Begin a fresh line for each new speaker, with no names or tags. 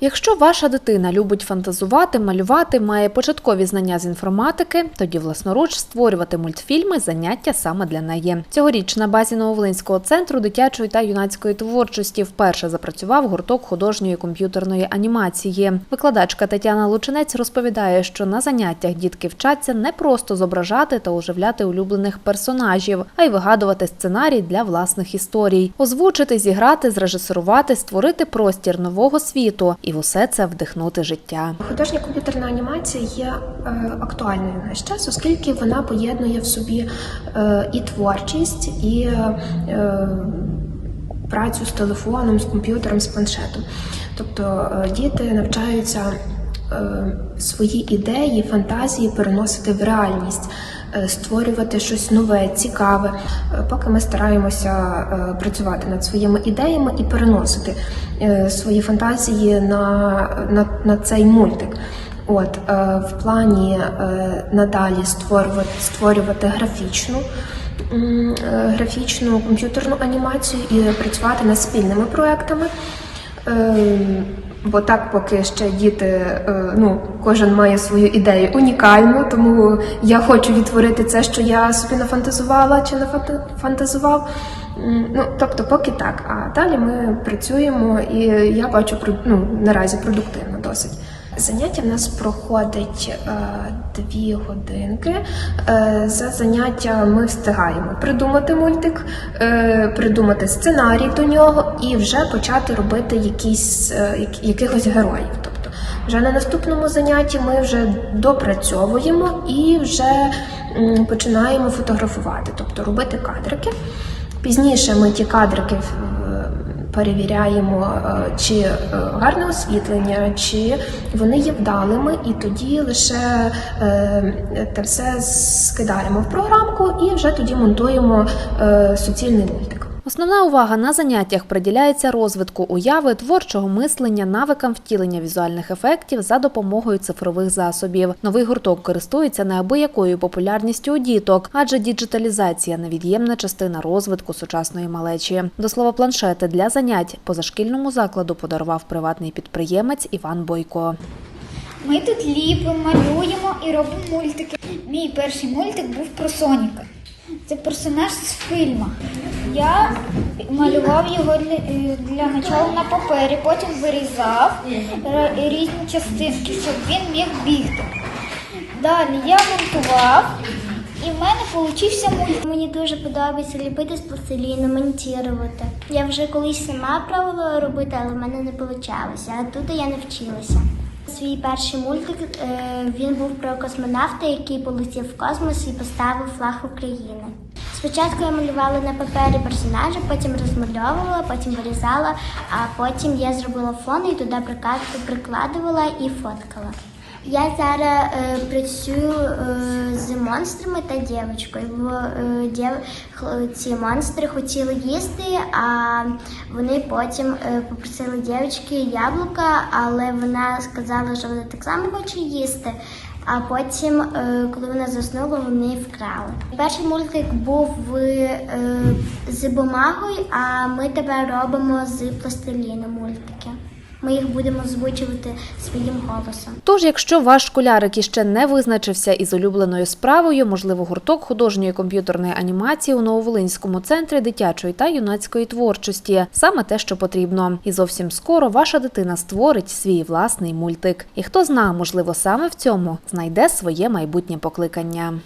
Якщо ваша дитина любить фантазувати, малювати, має початкові знання з інформатики, тоді власноруч створювати мультфільми заняття саме для неї. Цьогоріч на базі Нововолинського центру дитячої та юнацької творчості вперше запрацював гурток художньої комп'ютерної анімації. Викладачка Тетяна Лучинець розповідає, що на заняттях дітки вчаться не просто зображати та оживляти улюблених персонажів, а й вигадувати сценарій для власних історій, озвучити, зіграти, зрежисерувати, створити простір нового світу і в усе це вдихнути життя.
Художня комп'ютерна анімація є е, актуальною в наш час, оскільки вона поєднує в собі е, і творчість, і е, працю з телефоном, з комп'ютером, з планшетом. Тобто діти навчаються свої ідеї, фантазії переносити в реальність. Е, Створювати щось нове, цікаве, Е, поки ми стараємося е, працювати над своїми ідеями і переносити свої фантазії на, на, на цей мультик. От в плані надалі створювати, створювати графічну, графічну комп'ютерну анімацію і працювати над спільними проектами. Е, Бо так, поки ще діти, е, ну кожен має свою ідею унікальну, тому я хочу відтворити це, що я собі нафантазувала чи нафантазував. Ну, тобто, поки так. А далі ми працюємо, і я бачу ну, наразі продуктивно досить. Заняття в нас проходить е, дві годинки. Е, за заняття ми встигаємо придумати мультик, е, придумати сценарій до нього і вже почати робити якісь, якихось героїв. Тобто, вже на наступному занятті ми вже допрацьовуємо і вже починаємо фотографувати, тобто робити кадрики. Пізніше ми ті кадрики перевіряємо, е, чи е, гарне освітлення, чи вони є вдалими, і тоді лише е, те все скидаємо в програмку і вже тоді монтуємо суцільний мультик.
Основна увага на заняттях приділяється розвитку уяви, творчого мислення, навикам втілення візуальних ефектів за допомогою цифрових засобів. Новий гурток користується неабиякою популярністю у діток, адже діджиталізація невід'ємна частина розвитку сучасної малечі. До слова, планшети для занять позашкільному закладу подарував приватний підприємець Іван Бойко.
Ми тут ліпимо, малюємо і робимо мультики. Мій перший мультик був про Соніка. Це персонаж з фільму. Я малював його для, е, начала на папері, потім вирізав різні частинки, щоб він міг бігти. Далі я монтував, і в мене получився мультик.
Мені дуже подобається ліпити з пластиліну, монтувати. Я вже колись сама пробувала робити, але в мене не вийшло. А тут я навчилася. Свій перший мультик е, він був про космонавта, який полетів в космос і поставив флаг України. Спочатку я малювала на папері персонажа, потім розмальовувала, потім вирізала, а потім я зробила фон і туди прикладувала і фоткала. Я зараз е, працюю е, з монстрами та дівчинкою. Бо е, дів... ці монстри хотіли їсти, а вони потім е, попросили дівчинки яблука, але вона сказала, що вона так само хоче їсти. А потім, е, коли вона заснула, вони вкрали. Перший мультик був в, е, з бумагою, а ми тепер робимо з пластиліну мультики. Ми їх будемо озвучувати своїм голосом.
Тож, якщо ваш школярик іще не визначився із улюбленою справою, можливо, гурток художньої комп'ютерної анімації у Нововолинському центрі дитячої та юнацької творчості саме те, що потрібно. І зовсім скоро ваша дитина створить свій власний мультик. І хто зна, можливо, саме в цьому знайде своє майбутнє покликання.